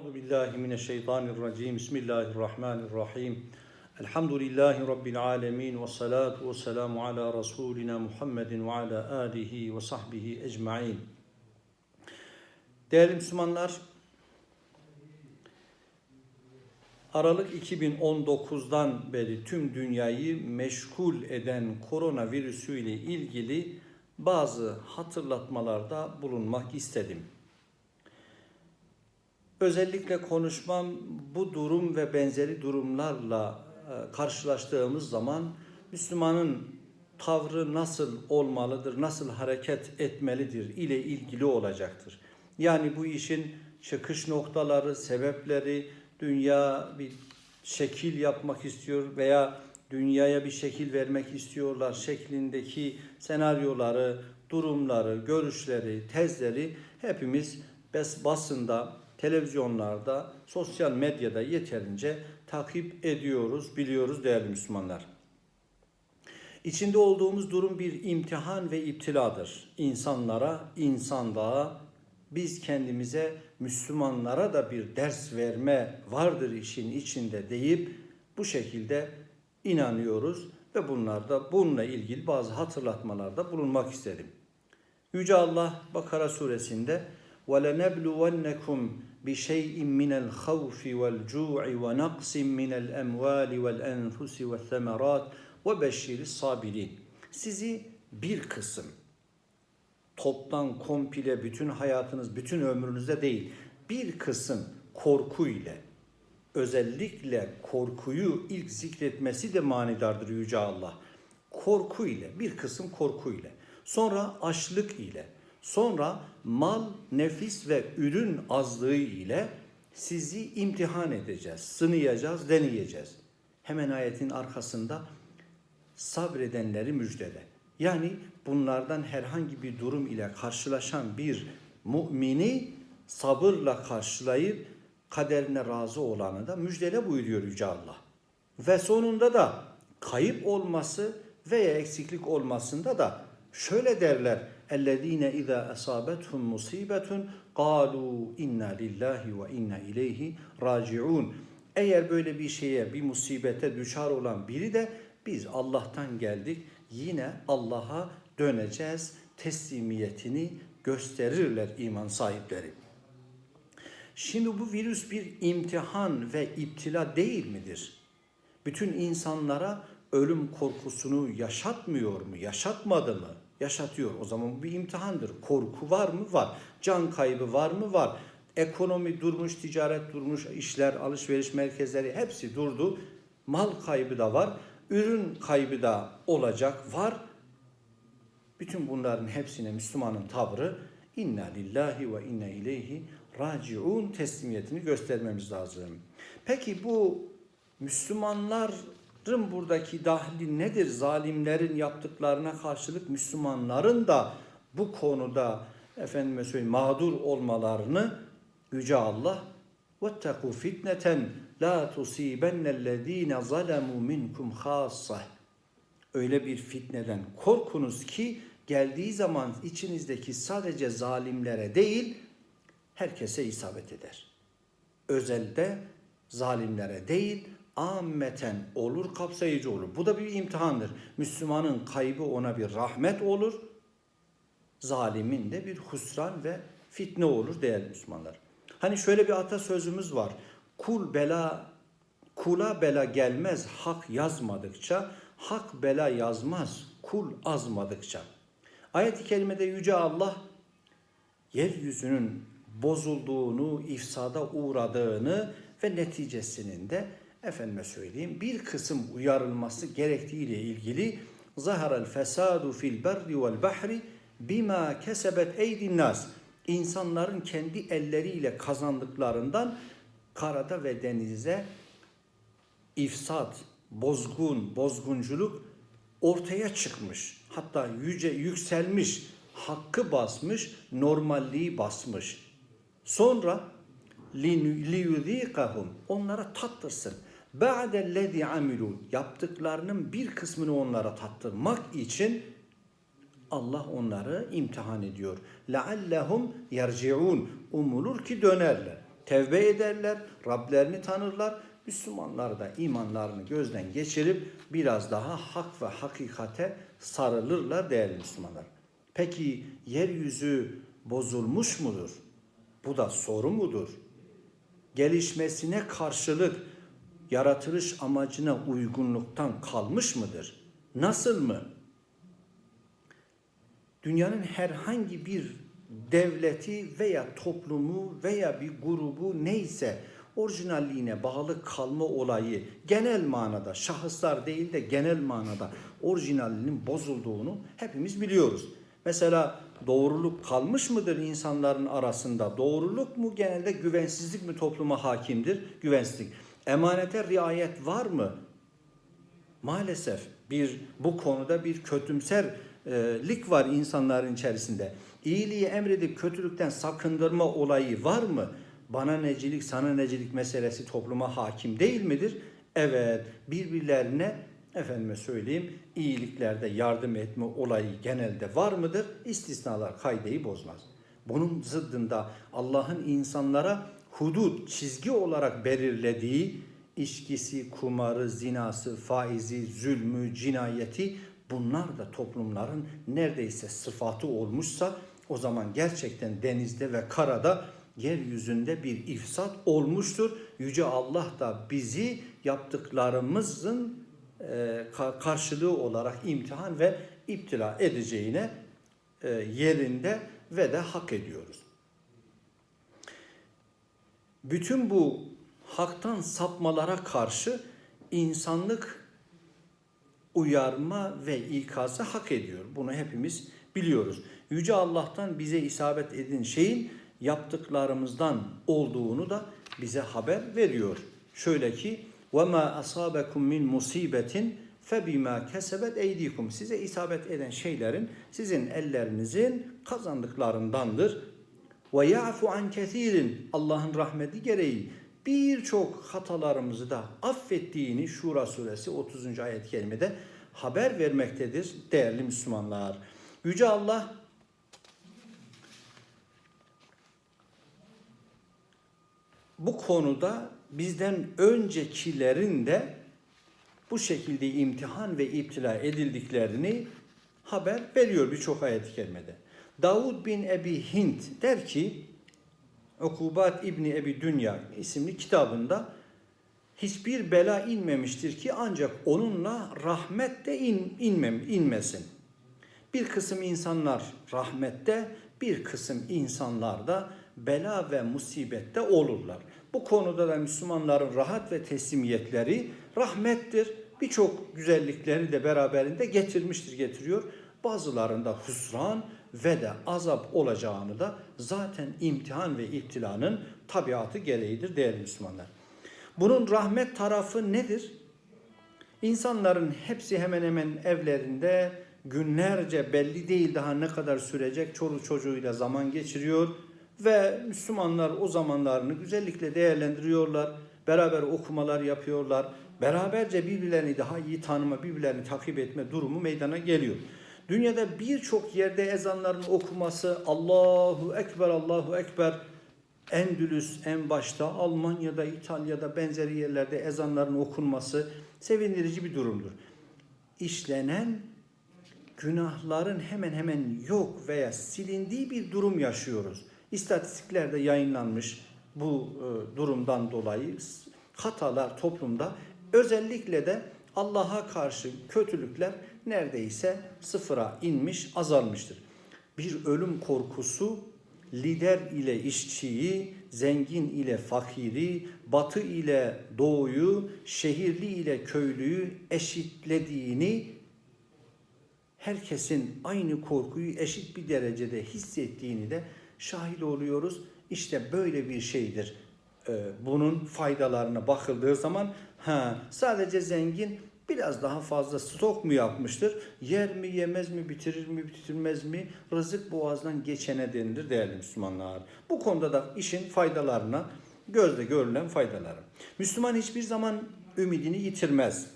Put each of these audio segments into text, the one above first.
Euzu billahi mineşşeytanirracim. Bismillahirrahmanirrahim. Elhamdülillahi rabbil alamin ve salatu ve selamu ala rasulina Muhammedin ve ala alihi ve sahbihi ecmaîn. Değerli Müslümanlar, Aralık 2019'dan beri tüm dünyayı meşgul eden koronavirüsü ile ilgili bazı hatırlatmalarda bulunmak istedim. Özellikle konuşmam bu durum ve benzeri durumlarla e, karşılaştığımız zaman Müslümanın tavrı nasıl olmalıdır, nasıl hareket etmelidir ile ilgili olacaktır. Yani bu işin çıkış noktaları, sebepleri, dünya bir şekil yapmak istiyor veya dünyaya bir şekil vermek istiyorlar şeklindeki senaryoları, durumları, görüşleri, tezleri hepimiz basında, televizyonlarda, sosyal medyada yeterince takip ediyoruz, biliyoruz değerli Müslümanlar. İçinde olduğumuz durum bir imtihan ve iptiladır. İnsanlara, insanlığa, biz kendimize, Müslümanlara da bir ders verme vardır işin içinde deyip bu şekilde inanıyoruz ve bunlarda bununla ilgili bazı hatırlatmalarda bulunmak istedim. Yüce Allah Bakara suresinde وَلَنَبْلُوَنَّكُمْ بِشَيْءٍ مِنَ الْخَوْفِ وَالْجُوعِ وَنَقْصٍ مِنَ الْأَمْوَالِ وَالْأَنْفُسِ وَالثَّمَرَاتِ وَبَشِّرِ الصَّابِرِينَ Sizi bir kısım, toptan komple bütün hayatınız, bütün ömrünüzde değil, bir kısım korku ile, özellikle korkuyu ilk zikretmesi de manidardır Yüce Allah. Korku ile, bir kısım korku ile, sonra açlık ile, sonra mal, nefis ve ürün azlığı ile sizi imtihan edeceğiz, sınayacağız, deneyeceğiz. Hemen ayetin arkasında sabredenleri müjdele. Yani bunlardan herhangi bir durum ile karşılaşan bir mümini sabırla karşılayıp kaderine razı olanı da müjdele buyuruyor Yüce Allah. Ve sonunda da kayıp olması veya eksiklik olmasında da şöyle derler. اَلَّذ۪ينَ اِذَا أَصَابَتْهُمْ مُصِيبَةٌ قَالُوا اِنَّا لِلّٰهِ وَاِنَّا اِلَيْهِ رَاجِعُونَ Eğer böyle bir şeye, bir musibete düşar olan biri de biz Allah'tan geldik, yine Allah'a döneceğiz teslimiyetini gösterirler iman sahipleri. Şimdi bu virüs bir imtihan ve iptila değil midir? Bütün insanlara ölüm korkusunu yaşatmıyor mu? Yaşatmadı mı? Yaşatıyor. O zaman bu bir imtihandır. Korku var mı? Var. Can kaybı var mı? Var. Ekonomi durmuş, ticaret durmuş, işler, alışveriş merkezleri hepsi durdu. Mal kaybı da var. Ürün kaybı da olacak. Var. Bütün bunların hepsine Müslümanın tavrı inna lillahi ve inna ileyhi raciun teslimiyetini göstermemiz lazım. Peki bu Müslümanların buradaki dahli nedir? Zalimlerin yaptıklarına karşılık Müslümanların da bu konuda efendime söyleyeyim mağdur olmalarını Yüce Allah وَاتَّقُوا فِتْنَةً لَا تُصِيبَنَّ الَّذ۪ينَ ظَلَمُوا مِنْكُمْ خَاصَّةً Öyle bir fitneden korkunuz ki geldiği zaman içinizdeki sadece zalimlere değil herkese isabet eder. Özelde zalimlere değil ammeten olur kapsayıcı olur. Bu da bir imtihandır. Müslümanın kaybı ona bir rahmet olur. Zalimin de bir husran ve fitne olur değerli Müslümanlar. Hani şöyle bir atasözümüz var. Kul bela kula bela gelmez hak yazmadıkça, hak bela yazmaz kul azmadıkça. Ayet-i kerimede yüce Allah yeryüzünün bozulduğunu, ifsada uğradığını ve neticesinin de efendime söyleyeyim bir kısım uyarılması gerektiği ile ilgili zaharal fesadu fil berri vel bahri bima kesebet eydin nas insanların kendi elleriyle kazandıklarından karada ve denize ifsat, bozgun, bozgunculuk ortaya çıkmış. Hatta yüce yükselmiş, hakkı basmış, normalliği basmış. Sonra liyudikahum onlara tattırsın. Ba'dellezî amilu yaptıklarının bir kısmını onlara tattırmak için Allah onları imtihan ediyor. Leallehum yerciun umulur ki dönerler. tevbe ederler, Rablerini tanırlar. Müslümanlar da imanlarını gözden geçirip biraz daha hak ve hakikate sarılırlar değerli Müslümanlar. Peki yeryüzü bozulmuş mudur? Bu da soru mudur? Gelişmesine karşılık yaratılış amacına uygunluktan kalmış mıdır? Nasıl mı? Dünyanın herhangi bir devleti veya toplumu veya bir grubu neyse orijinalliğine bağlı kalma olayı genel manada şahıslar değil de genel manada orijinalliğinin bozulduğunu hepimiz biliyoruz. Mesela doğruluk kalmış mıdır insanların arasında? Doğruluk mu genelde güvensizlik mi topluma hakimdir? Güvensizlik. Emanete riayet var mı? Maalesef bir bu konuda bir kötümserlik var insanların içerisinde. İyiliği emredip kötülükten sakındırma olayı var mı? Bana necilik, sana necilik meselesi topluma hakim değil midir? Evet, birbirlerine efendime söyleyeyim iyiliklerde yardım etme olayı genelde var mıdır? İstisnalar kaydeyi bozmaz. Bunun zıddında Allah'ın insanlara hudut, çizgi olarak belirlediği içkisi, kumarı, zinası, faizi, zulmü, cinayeti bunlar da toplumların neredeyse sıfatı olmuşsa o zaman gerçekten denizde ve karada yeryüzünde bir ifsat olmuştur. Yüce Allah da bizi yaptıklarımızın e, karşılığı olarak imtihan ve iptila edeceğine e, yerinde ve de hak ediyoruz Bütün bu haktan sapmalara karşı insanlık uyarma ve ikazı hak ediyor. Bunu hepimiz biliyoruz. Yüce Allah'tan bize isabet edin şeyin yaptıklarımızdan olduğunu da bize haber veriyor. Şöyle ki وَمَا أَصَابَكُمْ مِنْ مُصِيبَةٍ فَبِمَا كَسَبَتْ اَيْدِيكُمْ Size isabet eden şeylerin sizin ellerinizin kazandıklarındandır. ve ya'fu an kesirin. Allah'ın rahmeti gereği birçok hatalarımızı da affettiğini Şura suresi 30. ayet-i kerimede haber vermektedir değerli Müslümanlar. Yüce Allah bu konuda bizden öncekilerin de bu şekilde imtihan ve iptila edildiklerini haber veriyor birçok ayet-i kerimede. Davud bin Ebi Hint der ki Ukubat İbni Ebi Dünya isimli kitabında hiçbir bela inmemiştir ki ancak onunla rahmet de in, inmem, inmesin. Bir kısım insanlar rahmette, bir kısım insanlar da bela ve musibette olurlar. Bu konuda da Müslümanların rahat ve teslimiyetleri rahmettir. Birçok güzellikleri de beraberinde getirmiştir, getiriyor. Bazılarında husran ve de azap olacağını da zaten imtihan ve iptilanın tabiatı gereğidir değerli Müslümanlar. Bunun rahmet tarafı nedir? İnsanların hepsi hemen hemen evlerinde günlerce belli değil daha ne kadar sürecek çoluk çocuğuyla zaman geçiriyor ve Müslümanlar o zamanlarını güzellikle değerlendiriyorlar. Beraber okumalar yapıyorlar. Beraberce birbirlerini daha iyi tanıma, birbirlerini takip etme durumu meydana geliyor. Dünyada birçok yerde ezanların okuması Allahu Ekber, Allahu Ekber Endülüs en başta Almanya'da, İtalya'da benzeri yerlerde ezanların okunması sevindirici bir durumdur. İşlenen günahların hemen hemen yok veya silindiği bir durum yaşıyoruz. İstatistiklerde yayınlanmış bu e, durumdan dolayı hatalar toplumda özellikle de Allah'a karşı kötülükler neredeyse sıfıra inmiş, azalmıştır. Bir ölüm korkusu lider ile işçiyi, zengin ile fakiri, batı ile doğuyu, şehirli ile köylüyü eşitlediğini herkesin aynı korkuyu eşit bir derecede hissettiğini de şahit oluyoruz. İşte böyle bir şeydir. Ee, bunun faydalarına bakıldığı zaman ha sadece zengin biraz daha fazla stok mu yapmıştır? Yer mi yemez mi bitirir mi bitirmez mi? Rızık boğazdan geçene denilir değerli Müslümanlar. Bu konuda da işin faydalarına gözle görülen faydaları. Müslüman hiçbir zaman ümidini yitirmez.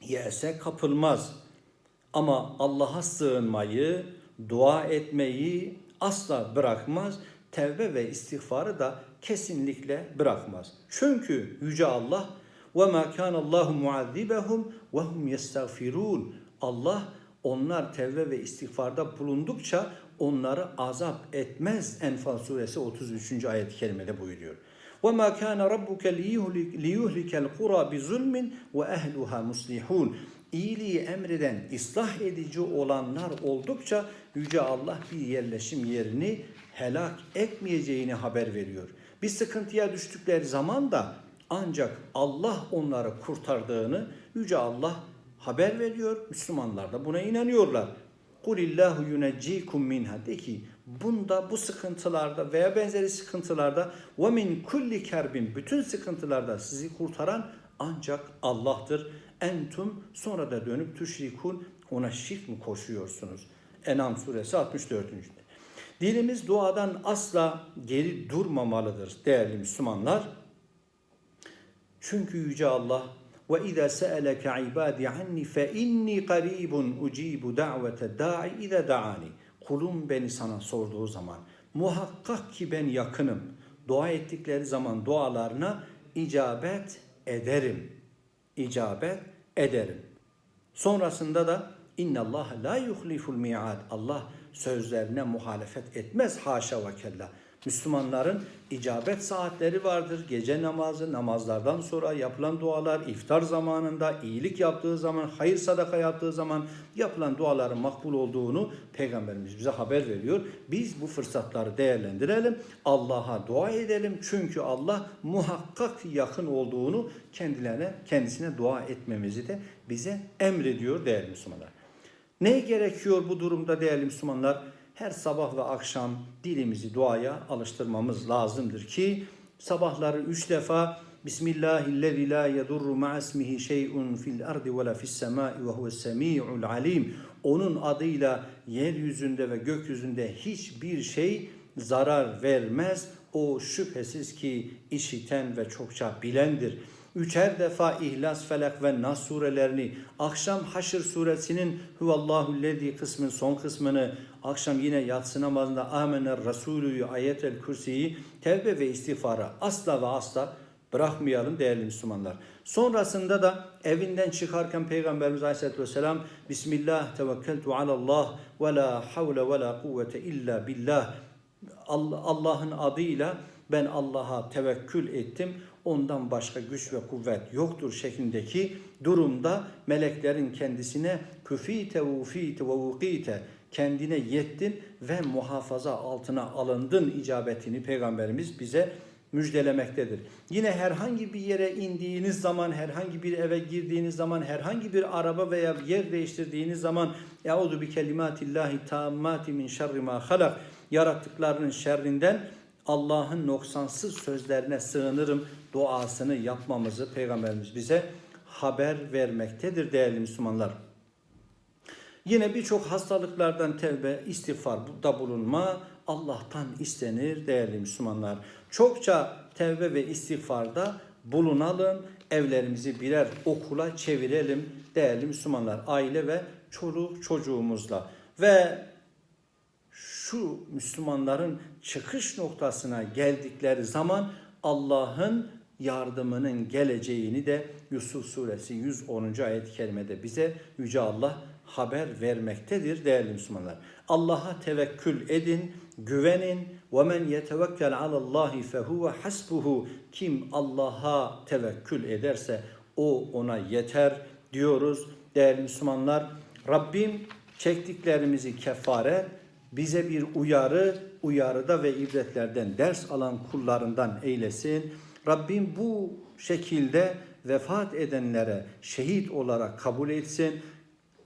Yese kapılmaz. Ama Allah'a sığınmayı, dua etmeyi asla bırakmaz. Tevbe ve istiğfarı da kesinlikle bırakmaz. Çünkü Yüce Allah وَمَا كَانَ اللّٰهُ مُعَذِّبَهُمْ وَهُمْ يَسْتَغْفِرُونَ Allah onlar tevbe ve istiğfarda bulundukça onları azap etmez. Enfal suresi 33. ayet-i kerimede buyuruyor. وَمَا كَانَ رَبُّكَ لِيُهْلِكَ الْقُرَى بِظُلْمٍ وَأَهْلُهَا مُصْلِحُونَ İyiliği emreden, ıslah edici olanlar oldukça Yüce Allah bir yerleşim yerini helak etmeyeceğini haber veriyor. Bir sıkıntıya düştükleri zaman da ancak Allah onları kurtardığını Yüce Allah haber veriyor. Müslümanlar da buna inanıyorlar. Kulillahu yuneccikum minha de ki bunda bu sıkıntılarda veya benzeri sıkıntılarda ve min kulli kerbin bütün sıkıntılarda sizi kurtaran ancak Allah'tır. Entum sonra da dönüp tüşrikun ona şirk mi koşuyorsunuz? Enam suresi 64. Dilimiz duadan asla geri durmamalıdır değerli Müslümanlar. Çünkü Yüce Allah ve izâ se'eleke ibâdi anni fe inni qaribun ucibu da'vete da'i izâ da'ani. Kulum beni sana sorduğu zaman muhakkak ki ben yakınım. Dua ettikleri zaman dualarına icabet ederim. İcabet ederim. Sonrasında da inna Allah la yuhliful mi'ad. Allah sözlerine muhalefet etmez haşa ve kella. Müslümanların icabet saatleri vardır. Gece namazı, namazlardan sonra yapılan dualar, iftar zamanında, iyilik yaptığı zaman, hayır sadaka yaptığı zaman yapılan duaların makbul olduğunu Peygamberimiz bize haber veriyor. Biz bu fırsatları değerlendirelim. Allah'a dua edelim. Çünkü Allah muhakkak yakın olduğunu kendilerine, kendisine dua etmemizi de bize emrediyor değerli Müslümanlar. Ne gerekiyor bu durumda değerli Müslümanlar? Her sabah ve akşam dilimizi duaya alıştırmamız lazımdır ki sabahları üç defa Bismillahillezî lâ yedurru ma'asmihi şey'un fil ardi ve la fis semâi ve huves semî'ul alim. Onun adıyla yeryüzünde ve gökyüzünde hiçbir şey zarar vermez. O şüphesiz ki işiten ve çokça bilendir üçer defa İhlas, Felak ve Nas surelerini, akşam Haşr suresinin Huvallahu lezi kısmın son kısmını, akşam yine yatsı namazında Amener Resulü'yü, Ayetel Kürsi'yi, tevbe ve istiğfara asla ve asla bırakmayalım değerli Müslümanlar. Sonrasında da evinden çıkarken Peygamberimiz Aleyhisselatü Vesselam Bismillah tevekkeltu alallah ve la havle ve la kuvvete illa billah Allah'ın adıyla ben Allah'a tevekkül ettim. Ondan başka güç ve kuvvet yoktur şeklindeki durumda meleklerin kendisine küfite ve ufite ve vukite kendine yettin ve muhafaza altına alındın icabetini Peygamberimiz bize müjdelemektedir. Yine herhangi bir yere indiğiniz zaman, herhangi bir eve girdiğiniz zaman, herhangi bir araba veya yer değiştirdiğiniz zaman Euzu bi kelimatillahi tammati min şerri ma halak yarattıklarının şerrinden Allah'ın noksansız sözlerine sığınırım duasını yapmamızı Peygamberimiz bize haber vermektedir değerli Müslümanlar. Yine birçok hastalıklardan tevbe, istiğfarda bulunma Allah'tan istenir değerli Müslümanlar. Çokça tevbe ve istiğfarda bulunalım. Evlerimizi birer okula çevirelim değerli Müslümanlar. Aile ve çoluk çocuğumuzla. Ve şu Müslümanların çıkış noktasına geldikleri zaman Allah'ın yardımının geleceğini de Yusuf suresi 110. ayet-i kerimede bize Yüce Allah haber vermektedir değerli Müslümanlar. Allah'a tevekkül edin, güvenin. وَمَنْ يَتَوَكَّلْ عَلَى اللّٰهِ فَهُوَ حَسْبُهُ Kim Allah'a tevekkül ederse o ona yeter diyoruz değerli Müslümanlar. Rabbim çektiklerimizi kefare, bize bir uyarı, uyarıda ve ibretlerden ders alan kullarından eylesin. Rabbim bu şekilde vefat edenlere şehit olarak kabul etsin.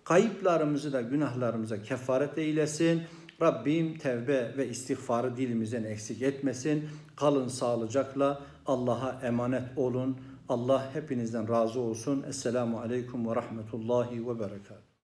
Kayıplarımızı da günahlarımıza kefaret eylesin. Rabbim tevbe ve istiğfarı dilimizden eksik etmesin. Kalın sağlıcakla Allah'a emanet olun. Allah hepinizden razı olsun. Esselamu Aleyküm ve Rahmetullahi ve Berekatuhu.